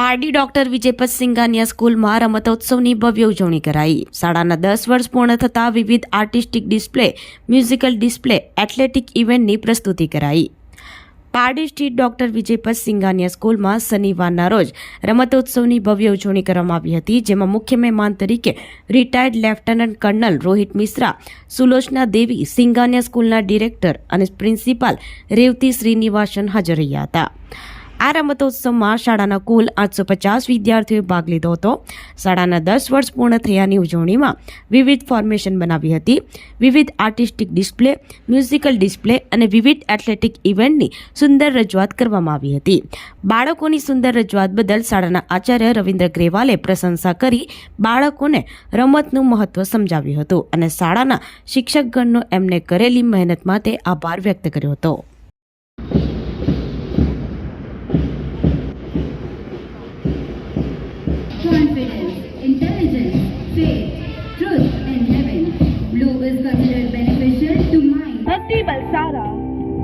Pardi doctor Vijaypat Singhania સ્કૂલમાં રમતોત્સવની ભવ્ય ઉજવણી કરાઈ. શાળાના દસ વર્ષ પૂર્ણ થતાં વિવિધ artistic display, musical display, athletic ઇવેન્ટની પ્રસ્તુતિ કરાઈ. પારડી સ્ટ્રીટ ડોક્ટર વિજયપત સિંઘાનિયા સ્કૂલમાં શનિવારના રોજ રમતોત્સવની ભવ્ય ઉજવણી કરવામાં આવી હતી, જેમાં મુખ્ય મહેમાન તરીકે retired lieutenant colonel Rohit Mishra, Sulochana Devi Singhania સ્કૂલના ડિરેક્ટર અને પ્રિન્સિપાલ રેવતી શ્રીનિવાસન હાજર રહ્યા હતા. આ રમતોત્સવમાં શાળાના કુલ આઠસો પચાસ વિદ્યાર્થીઓએ ભાગ લીધો હતો. શાળાના દસ વર્ષ પૂર્ણ થયાની ઉજવણીમાં વિવિધ ફોર્મેશન બનાવી હતી. વિવિધ આર્ટિસ્ટિક ડિસ્પ્લે મ્યુઝિકલ ડિસ્પ્લે અને વિવિધ એથ્લેટિક ઇવેન્ટની સુંદર રજૂઆત કરવામાં આવી હતી. બાળકોની સુંદર રજૂઆત બદલ શાળાના આચાર્ય રવિન્દ્ર ગ્રેવાલે પ્રશંસા કરી બાળકોને રમતનું મહત્વ સમજાવ્યું હતું અને શાળાના શિક્ષકગણનો એમને કરેલી મહેનત માટે આભાર વ્યક્ત કર્યો હતો.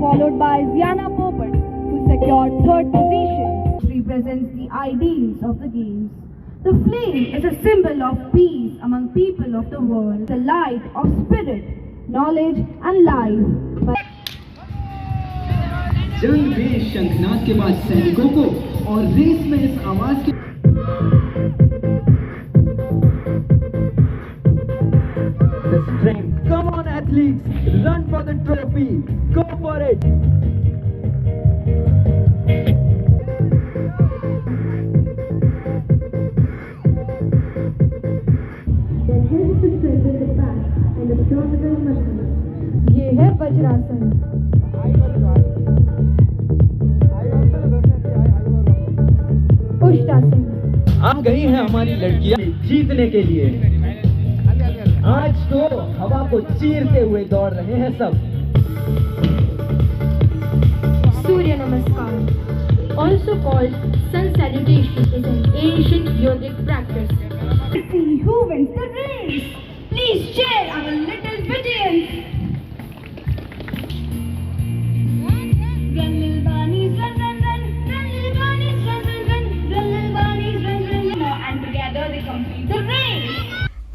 followed by Ziana Popat, who secured third position, represents the ideals of the games. The flame is a symbol of peace among people of the world, the light of spirit, knowledge, and life. But जंग में शंखनाद के बाद सैनिकों को और race में इस आवाज के The strength. Athletes. Run for the trophy. Go for it. ये है वज्रासन पुष्टासन आ गई हैं हमारी लड़कियाँ जीतने के लिए आज तो हवा को चीरते हुए दौड़ रहे हैं सब। Surya Namaskar. Also called sun salutation is yogic practice please share our little video